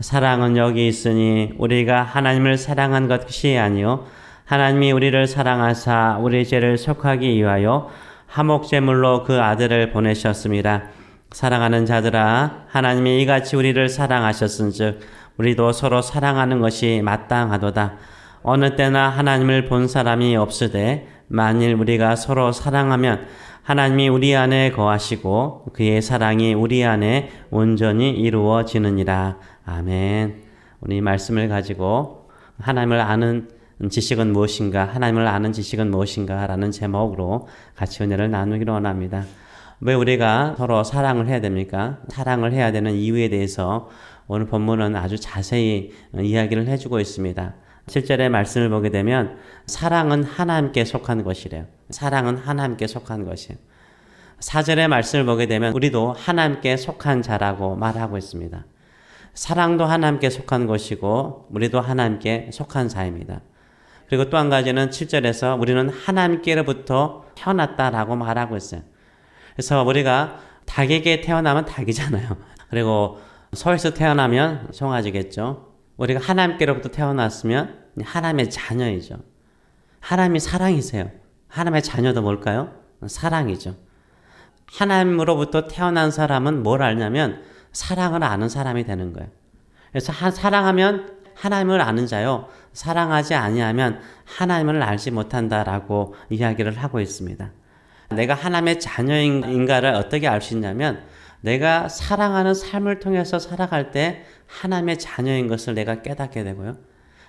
사랑은 여기 있으니 우리가 하나님을 사랑한 것이 아니요 하나님이 우리를 사랑하사 우리 죄를 속하기 위하여 화목제물로 그 아들을 보내셨습니다. 사랑하는 자들아 하나님이 이같이 우리를 사랑하셨은즉 우리도 서로 사랑하는 것이 마땅하도다. 어느 때나 하나님을 본 사람이 없으되 만일 우리가 서로 사랑하면 하나님이 우리 안에 거하시고 그의 사랑이 우리 안에 온전히 이루어지느니라. 아멘. 우리 말씀을 가지고 하나님을 아는 지식은 무엇인가, 하나님을 아는 지식은 무엇인가 라는 제목으로 같이 은혜를 나누기를 원합니다. 왜 우리가 서로 사랑을 해야 됩니까? 사랑을 해야 되는 이유에 대해서 오늘 본문은 아주 자세히 이야기를 해주고 있습니다. 7절의 말씀을 보게 되면 사랑은 하나님께 속한 것이래요. 사랑은 하나님께 속한 것이에요. 4절의 말씀을 보게 되면 우리도 하나님께 속한 자라고 말하고 있습니다. 사랑도 하나님께 속한 것이고 우리도 하나님께 속한 자입니다. 그리고 또 한 가지는 7절에서 우리는 하나님께로부터 태어났다라고 말하고 있어요. 그래서 우리가 닭에게 태어나면 닭이잖아요. 그리고 소에서 태어나면 송아지겠죠. 우리가 하나님께로부터 태어났으면 하나님의 자녀이죠. 하나님이 사랑이세요. 하나님의 자녀도 뭘까요? 사랑이죠. 하나님으로부터 태어난 사람은 뭘 알냐면 사랑을 아는 사람이 되는 거예요. 그래서 한, 사랑하면 하나님을 아는 자요. 사랑하지 아니하면 하나님을 알지 못한다라고 이야기를 하고 있습니다. 내가 하나님의 자녀인가를 어떻게 알 수 있냐면 내가 사랑하는 삶을 통해서 살아갈 때 하나님의 자녀인 것을 내가 깨닫게 되고요.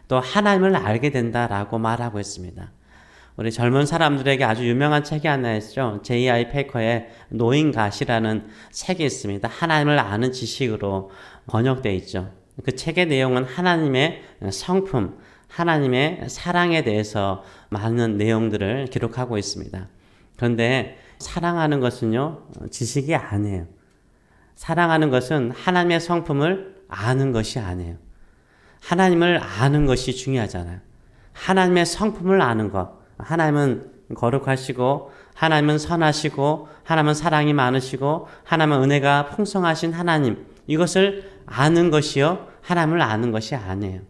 또 하나님을 알게 된다라고 말하고 있습니다. 우리 젊은 사람들에게 아주 유명한 책이 하나 있죠. J.I. 페이커의 노인갓이라는 책이 있습니다. 하나님을 아는 지식으로 번역되어 있죠. 그 책의 내용은 하나님의 성품, 하나님의 사랑에 대해서 많은 내용들을 기록하고 있습니다. 그런데 사랑하는 것은요, 지식이 아니에요. 사랑하는 것은 하나님의 성품을 아는 것이 아니에요. 하나님을 아는 것이 중요하잖아요. 하나님의 성품을 아는 것. 하나님은 거룩하시고, 하나님은 선하시고, 하나님은 사랑이 많으시고, 하나님은 은혜가 풍성하신 하나님. 이것을 아는 것이요. 하나님을 아는 것이 아니에요.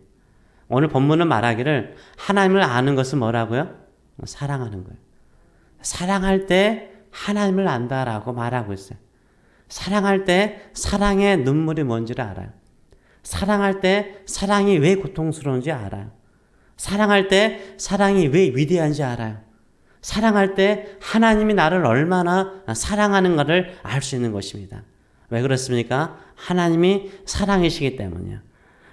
오늘 본문은 말하기를 하나님을 아는 것은 뭐라고요? 사랑하는 거예요. 사랑할 때 하나님을 안다라고 말하고 있어요. 사랑할 때 사랑의 눈물이 뭔지를 알아요. 사랑할 때 사랑이 왜 고통스러운지 알아요. 사랑할 때 사랑이 왜 위대한지 알아요. 사랑할 때 하나님이 나를 얼마나 사랑하는가를 알 수 있는 것입니다. 왜 그렇습니까? 하나님이 사랑이시기 때문이요.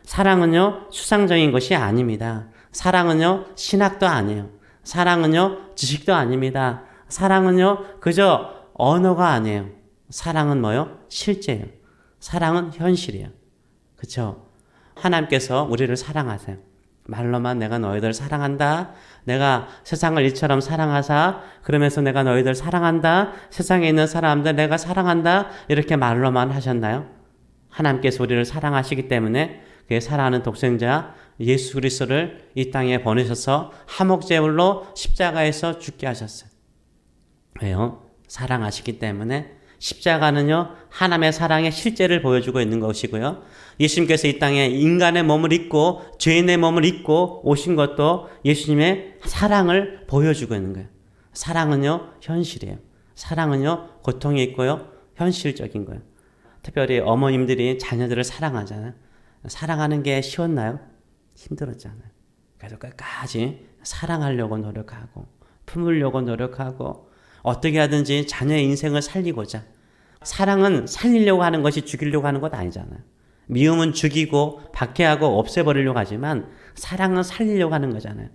사랑은요, 수상적인 것이 아닙니다. 사랑은요, 신학도 아니에요. 사랑은요, 지식도 아닙니다. 사랑은요, 그저 언어가 아니에요. 사랑은 뭐요? 실제예요. 사랑은 현실이에요. 그쵸? 하나님께서 우리를 사랑하세요. 말로만 내가 너희들 사랑한다. 내가 세상을 이처럼 사랑하사 그러면서 내가 너희들 사랑한다. 세상에 있는 사람들 내가 사랑한다. 이렇게 말로만 하셨나요? 하나님께서 우리를 사랑하시기 때문에 그의 사랑하는 독생자 예수 그리스도를 이 땅에 보내셔서 하목제물로 십자가에서 죽게 하셨어요. 왜요? 사랑하시기 때문에 십자가는요, 하나님의 사랑의 실제를 보여주고 있는 것이고요. 예수님께서 이 땅에 인간의 몸을 입고 죄인의 몸을 입고 오신 것도 예수님의 사랑을 보여주고 있는 거예요. 사랑은요, 현실이에요. 사랑은요, 고통이 있고요, 현실적인 거예요. 특별히 어머님들이 자녀들을 사랑하잖아요. 사랑하는 게 쉬웠나요? 힘들었잖아요. 그래서 끝까지 사랑하려고 노력하고, 품으려고 노력하고, 어떻게 하든지 자녀의 인생을 살리고자. 사랑은 살리려고 하는 것이 죽이려고 하는 것 아니잖아요. 미움은 죽이고 박해하고 없애버리려고 하지만 사랑은 살리려고 하는 거잖아요.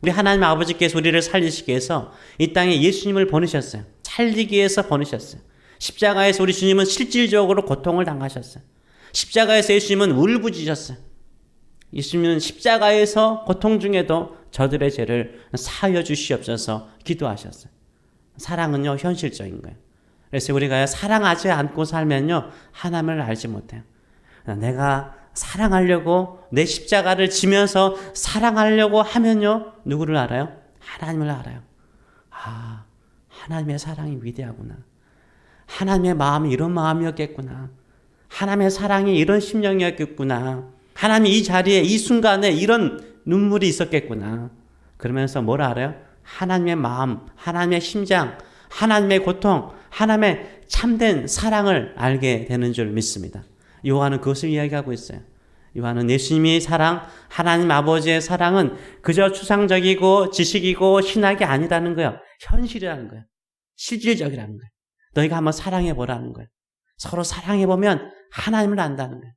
우리 하나님 아버지께서 우리를 살리시기 위해서 이 땅에 예수님을 보내셨어요. 살리기 위해서 보내셨어요. 십자가에서 우리 주님은 실질적으로 고통을 당하셨어요. 십자가에서 예수님은 울부짖으셨어요. 예수님은 십자가에서 고통 중에도 저들의 죄를 사하여 주시옵소서 기도하셨어요. 사랑은요, 현실적인 거예요. 그래서 우리가 사랑하지 않고 살면요, 하나님을 알지 못해요. 내가 사랑하려고 내 십자가를 지면서 사랑하려고 하면요, 누구를 알아요? 하나님을 알아요. 아, 하나님의 사랑이 위대하구나. 하나님의 마음이 이런 마음이었겠구나. 하나님의 사랑이 이런 심령이었겠구나. 하나님 이 자리에 이 순간에 이런 눈물이 있었겠구나. 그러면서 뭘 알아요? 하나님의 마음, 하나님의 심장, 하나님의 고통, 하나님의 참된 사랑을 알게 되는 줄 믿습니다. 요한은 그것을 이야기하고 있어요. 요한은 예수님의 사랑, 하나님 아버지의 사랑은 그저 추상적이고 지식이고 신학이 아니라는 거예요. 현실이라는 거예요. 실질적이라는 거예요. 너희가 한번 사랑해 보라는 거예요. 서로 사랑해 보면 하나님을 안다는 거예요.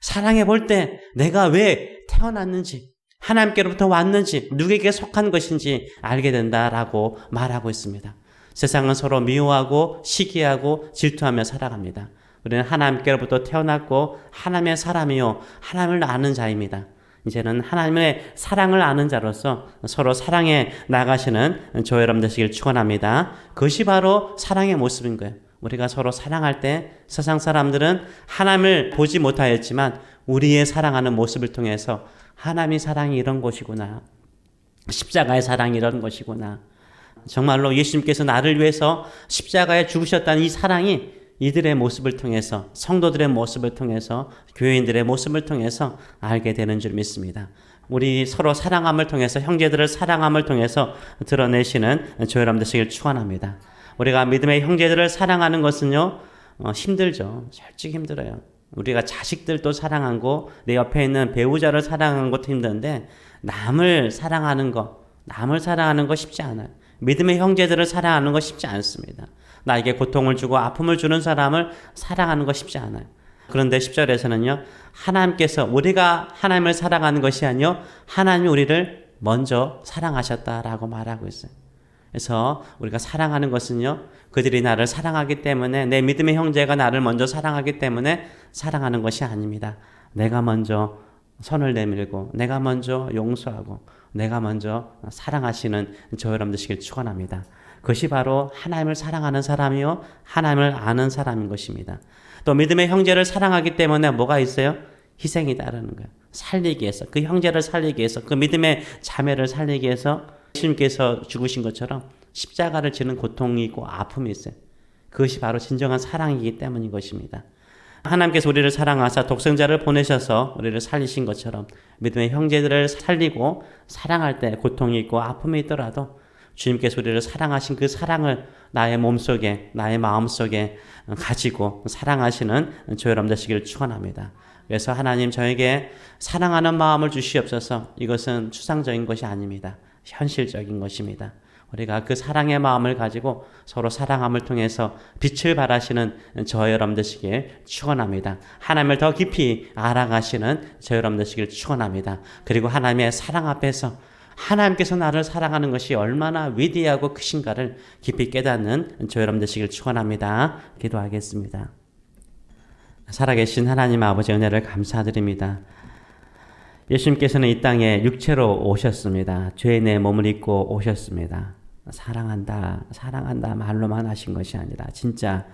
사랑해 볼 때 내가 왜 태어났는지, 하나님께로부터 왔는지, 누구에게 속한 것인지 알게 된다라고 말하고 있습니다. 세상은 서로 미워하고 시기하고 질투하며 살아갑니다. 우리는 하나님께로부터 태어났고 하나님의 사람이요 하나님을 아는 자입니다. 이제는 하나님의 사랑을 아는 자로서 서로 사랑해 나가시는 저 여러분 되시길 축원합니다. 그것이 바로 사랑의 모습인 거예요. 우리가 서로 사랑할 때 세상 사람들은 하나님을 보지 못하였지만 우리의 사랑하는 모습을 통해서 하나님의 사랑이 이런 것이구나. 십자가의 사랑이 이런 것이구나. 정말로 예수님께서 나를 위해서 십자가에 죽으셨다는 이 사랑이 이들의 모습을 통해서 성도들의 모습을 통해서 교인들의 모습을 통해서 알게 되는 줄 믿습니다. 우리 서로 사랑함을 통해서 형제들을 사랑함을 통해서 드러내시는 조 여러분 되시길 축원합니다. 우리가 믿음의 형제들을 사랑하는 것은요 어, 힘들죠. 솔직히 힘들어요. 우리가 자식들도 사랑하고 내 옆에 있는 배우자를 사랑하는 것도 힘든데 남을 사랑하는 것, 남을 사랑하는 거 쉽지 않아요. 믿음의 형제들을 사랑하는 거 쉽지 않습니다. 나에게 고통을 주고 아픔을 주는 사람을 사랑하는 거 쉽지 않아요. 그런데 10절에서는요, 하나님께서 우리가 하나님을 사랑하는 것이 아니요, 하나님이 우리를 먼저 사랑하셨다라고 말하고 있어요. 그래서 우리가 사랑하는 것은요, 그들이 나를 사랑하기 때문에, 내 믿음의 형제가 나를 먼저 사랑하기 때문에 사랑하는 것이 아닙니다. 내가 먼저 손을 내밀고, 내가 먼저 용서하고, 내가 먼저 사랑하시는 저 여러분 되시길 축원합니다. 그것이 바로 하나님을 사랑하는 사람이요 하나님을 아는 사람인 것입니다. 또 믿음의 형제를 사랑하기 때문에 뭐가 있어요? 희생이 따르는 거예요. 살리기 위해서 그 형제를 살리기 위해서 그 믿음의 자매를 살리기 위해서 예수님께서 죽으신 것처럼 십자가를 지는 고통이 있고 아픔이 있어요. 그것이 바로 진정한 사랑이기 때문인 것입니다. 하나님께서 우리를 사랑하사 독생자를 보내셔서 우리를 살리신 것처럼 믿음의 형제들을 살리고 사랑할 때 고통이 있고 아픔이 있더라도 주님께서 우리를 사랑하신 그 사랑을 나의 몸속에 나의 마음속에 가지고 사랑하시는 저 여러분 되시기를 축원합니다. 그래서 하나님 저에게 사랑하는 마음을 주시옵소서. 이것은 추상적인 것이 아닙니다. 현실적인 것입니다. 우리가 그 사랑의 마음을 가지고 서로 사랑함을 통해서 빛을 발하시는 저 여러분 되시길 축원합니다. 하나님을 더 깊이 알아가시는 저 여러분 되시길 축원합니다. 그리고 하나님의 사랑 앞에서 하나님께서 나를 사랑하는 것이 얼마나 위대하고 크신가를 깊이 깨닫는 저 여러분 되시길 축원합니다. 기도하겠습니다. 살아계신 하나님 아버지 은혜를 감사드립니다. 예수님께서는 이 땅에 육체로 오셨습니다. 죄의 내 몸을 입고 오셨습니다. 사랑한다, 사랑한다 말로만 하신 것이 아니라 진짜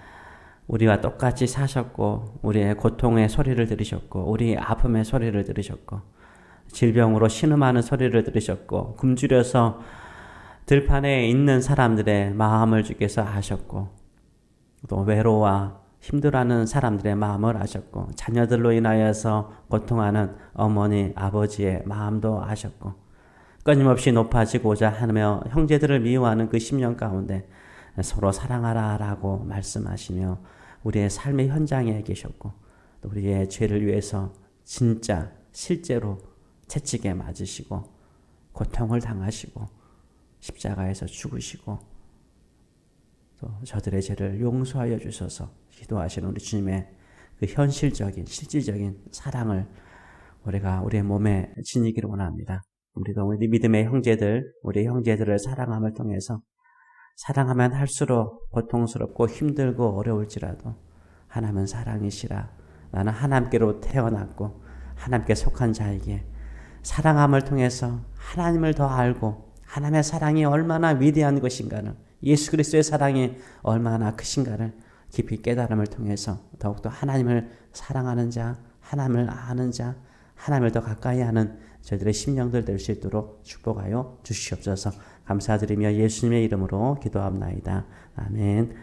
우리와 똑같이 사셨고 우리의 고통의 소리를 들으셨고 우리의 아픔의 소리를 들으셨고 질병으로 신음하는 소리를 들으셨고 굶주려서 들판에 있는 사람들의 마음을 주께서 아셨고 또 외로워 힘들어하는 사람들의 마음을 아셨고 자녀들로 인하여서 고통하는 어머니 아버지의 마음도 아셨고 끊임없이 높아지고자 하며 형제들을 미워하는 그 심령 가운데 서로 사랑하라라고 말씀하시며 우리의 삶의 현장에 계셨고 또 우리의 죄를 위해서 진짜 실제로 채찍에 맞으시고 고통을 당하시고 십자가에서 죽으시고 또 저들의 죄를 용서하여 주셔서 기도하시는 우리 주님의 그 현실적인 실질적인 사랑을 우리가 우리의 몸에 지니기를 원합니다. 우리도 우리 믿음의 형제들, 우리 형제들을 사랑함을 통해서 사랑하면 할수록 고통스럽고 힘들고 어려울지라도 하나님은 사랑이시라. 나는 하나님께로 태어났고 하나님께 속한 자에게 사랑함을 통해서 하나님을 더 알고 하나님의 사랑이 얼마나 위대한 것인가를 예수 그리스도의 사랑이 얼마나 크신가를 깊이 깨달음을 통해서 더욱더 하나님을 사랑하는 자, 하나님을 아는 자, 하나님을 더 가까이 하는 저희들의 심령들 될 수 있도록 축복하여 주시옵소서. 감사드리며 예수님의 이름으로 기도합나이다. 아멘.